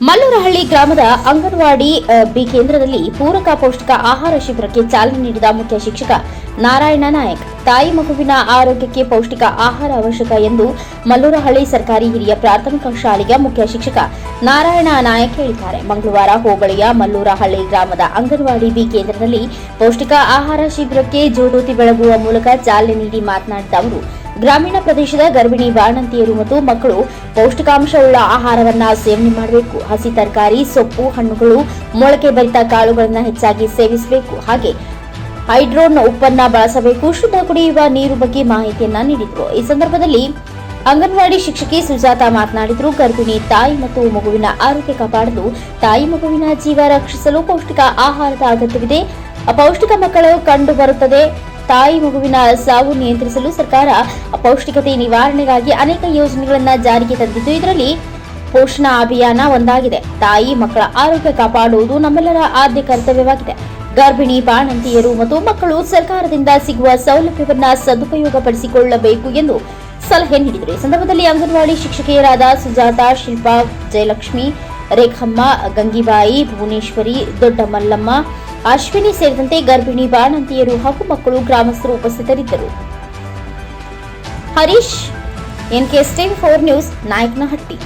ಮಲ್ಲೂರಹಳ್ಳಿ ಗ್ರಾಮದ ಅಂಗನವಾಡಿ ಬಿ ಕೇಂದ್ರದಲ್ಲಿ ಪೂರಕ ಪೌಷ್ಟಿಕ ಆಹಾರ ಶಿಬಿರಕ್ಕೆ ಚಾಲನೆ ನೀಡಿದ ಮುಖ್ಯ ಶಿಕ್ಷಕ ನಾರಾಯಣ ನಾಯಕ್. ತಾಯಿ ಮಗುವಿನ ಆರೋಗ್ಯಕ್ಕೆ ಪೌಷ್ಟಿಕ ಆಹಾರ ಅವಶ್ಯಕ ಎಂದು ಮಲ್ಲೂರಹಳ್ಳಿ ಸರ್ಕಾರಿ ಹಿರಿಯ ಪ್ರಾಥಮಿಕ ಶಾಲೆಯ ಮುಖ್ಯ ಶಿಕ್ಷಕ ನಾರಾಯಣ ನಾಯಕ್ ಹೇಳಿದ್ದಾರೆ. ಮಂಗಳವಾರ ಹೋಬಳಿಯ ಮಲ್ಲೂರಹಳ್ಳಿ ಗ್ರಾಮದ ಅಂಗನವಾಡಿ, ಬಿ ಕೇಂದ್ರದಲ್ಲಿ ಪೌಷ್ಟಿಕ ಆಹಾರ ಶಿಬಿರಕ್ಕೆ ಜೋಡೋತಿ ಬೆಳಗುವ ಮೂಲಕ ಚಾಲನೆ ನೀಡಿ ಮಾತನಾಡಿದ ಅವರು ಗ್ರಾಮೀಣ ಪ್ರದೇಶದ ಗರ್ಭಿಣಿ ಬಾಣಂತಿಯರು ಮತ್ತು ಮಕ್ಕಳು ಪೌಷ್ಟಿಕಾಂಶವುಳ್ಳ ಆಹಾರವನ್ನ ಸೇವನೆ ಮಾಡಬೇಕು. ಹಸಿ ತರಕಾರಿ, ಸೊಪ್ಪು, ಹಣ್ಣುಗಳು, ಮೊಳಕೆ ಬರಿತ ಕಾಳುಗಳನ್ನು ಹೆಚ್ಚಾಗಿ ಸೇವಿಸಬೇಕು. ಹಾಗೆ ಹೈಡ್ರೋನ್ ಉಪ್ಪನ್ನ ಬಳಸಬೇಕು. ಶುದ್ಧ ಕುಡಿಯುವ ನೀರು ಬಗ್ಗೆ ಮಾಹಿತಿಯನ್ನ ನೀಡಿದರು. ಈ ಸಂದರ್ಭದಲ್ಲಿ ಅಂಗನವಾಡಿ ಶಿಕ್ಷಕಿ ಸುಜಾತ ಮಾತನಾಡಿದರು. ಗರ್ಭಿಣಿ ತಾಯಿ ಮತ್ತು ಮಗುವಿನ ಆರೋಗ್ಯ ಕಾಪಾಡಲು ತಾಯಿ ಮಗುವಿನ ಜೀವ ರಕ್ಷಿಸಲು ಪೌಷ್ಟಿಕ ಆಹಾರದ ಅಗತ್ಯವಿದೆ. ಅಪೌಷ್ಟಿಕ ಮಕ್ಕಳು ಕಂಡು ಬರುತ್ತದೆ. ತಾಯಿ ಮಗುವಿನ ಸಾವು ನಿಯಂತ್ರಿಸಲು ಸರ್ಕಾರ ಅಪೌಷ್ಟಿಕತೆ ನಿವಾರಣೆಗಾಗಿ ಅನೇಕ ಯೋಜನೆಗಳನ್ನು ಜಾರಿಗೆ ತಂದಿದ್ದು, ಇದರಲ್ಲಿ ಪೋಷಣಾ ಅಭಿಯಾನ ಒಂದಾಗಿದೆ. ತಾಯಿ ಮಕ್ಕಳ ಆರೋಗ್ಯ ಕಾಪಾಡುವುದು ನಮ್ಮೆಲ್ಲರ ಆದ್ಯ ಕರ್ತವ್ಯವಾಗಿದೆ. ಗರ್ಭಿಣಿ, ಬಾಣಂತಿಯರು ಮತ್ತು ಮಕ್ಕಳು ಸರ್ಕಾರದಿಂದ ಸಿಗುವ ಸೌಲಭ್ಯವನ್ನ ಸದುಪಯೋಗಪಡಿಸಿಕೊಳ್ಳಬೇಕು ಎಂದು ಸಲಹೆ ನೀಡಿದರು. ಈ ಸಂದರ್ಭದಲ್ಲಿ ಅಂಗನವಾಡಿ ಶಿಕ್ಷಕಿಯರಾದ ಸುಜಾತಾ, ಶಿಲ್ಪಾ, ಜಯಲಕ್ಷ್ಮಿ ರೇಖಮ್ಮ, ಗಂಗಿಬಾಯಿ, ಭುವನೇಶ್ವರಿ ದೊಡ್ಡ ಮಲ್ಲಮ್ಮ ಅಶ್ವಿನಿ ಸೇರಿದಂತೆ ಗರ್ಭಿಣಿ ಬಾಣಂತಿಯರು ಹಾಗೂ ಮಕ್ಕಳು ಗ್ರಾಮಸ್ಥರು ಉಪಸ್ಥಿತರಿದ್ದರು. ಹರೀಶ್, ಎನ್ಕೆ ಸ್ಟೇನ್ ಫೋರ್ ನ್ಯೂಸ್, ನಾಯಕನಹಟ್ಟಿ.